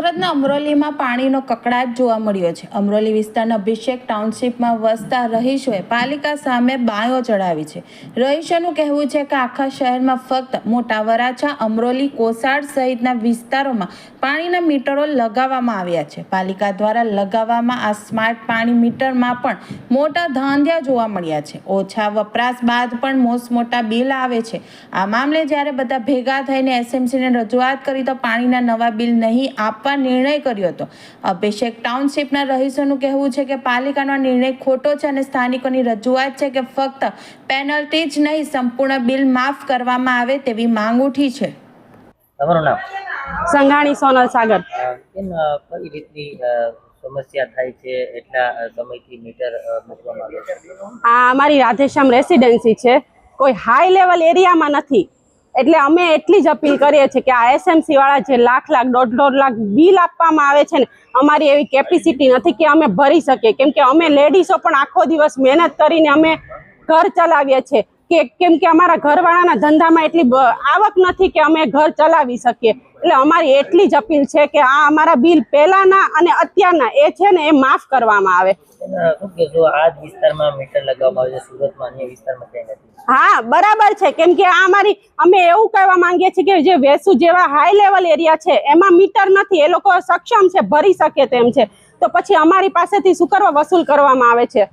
સુરતના અમરોલીમાં પાણીનો કકડાટ જોવા મળ્યો છે. અમરોલી વિસ્તારના અભિષેક ટાઉનશીપમાં વસતા રહીશોએ પાલિકા સામે બાયો ચડાવી છે. રહીશોનું કહેવું છે કે આખા શહેરમાં ફક્ત મોટા વરાછા, અમરોલી, કોસાડ સહિતના વિસ્તારોમાં પાણીના મીટરો લગાવવામાં આવ્યા છે. પાલિકા દ્વારા લગાવવામાં આ સ્માર્ટ પાણી મીટરમાં પણ મોટા ધાંધિયા જોવા મળ્યા છે. ઓછા વપરાશ બાદ પણ મોસમોટા બિલ આવે છે. આ મામલે જ્યારે બધા ભેગા થઈને એસએમસીને રજૂઆત કરી તો પાણીના નવા બિલ નહીં આપવા નિર્ણય કર્યો હતો. અભિષેક ટાઉનશીપના રહીશોનું કહેવું છે કે પાલિકાનો નિર્ણય ખોટો છે અને સ્થાનિકોની રજૂઆત છે કે ફક્ત પેનલ્ટી જ નહીં સંપૂર્ણ બિલ માફ કરવામાં આવે તેવી માંગ ઉઠી છે. તમારું નામ? સંઘાણી સોનલ સાગર. કઈ રીતની સમસ્યા થાય છે? એટલા સમયથી મીટર મૂકવામાં આવે છે? આ અમારી રાધેશ્યામ રેસિડેન્સી છે. કોઈ હાઈ લેવલ એરિયામાં નથી. એટલે અમે એટલી જ અપીલ કરીએ છીએ કે આ એસએમસી વાળા જે લાખ લાખ, દોઢ દોઢ લાખ બિલ આપવામાં આવે છે ને, અમારી એવી કેપેસિટી નથી કે અમે ભરી શકીએ. કેમ કે અમે લેડીઝો પણ આખો દિવસ મહેનત કરીને અમે ઘર ચલાવીએ છીએ. કે કેમ કે અમારા ઘરવાળાના ધંધામાં એટલી આવક નથી કે અમે ઘર ચલાવી શકીએ. એટલે અમારી એટલી જ અપીલ છે કે આ અમારા બિલ પહેલાના અને અત્યારના એ છે ને એ માફ કરવામાં આવે. હા બરાબર છે. કેમ કે આ અમારી અમે એવું કહેવા માંગીએ છીએ કે જે વેસુ જેવા હાઈ લેવલ એરિયા છે એમાં મીટર નથી. એ લોકો સક્ષમ છે ભરી શકે તેમ છે. તો પછી અમારી પાસેથી શું કરવા વસૂલ કરવામાં આવે છે?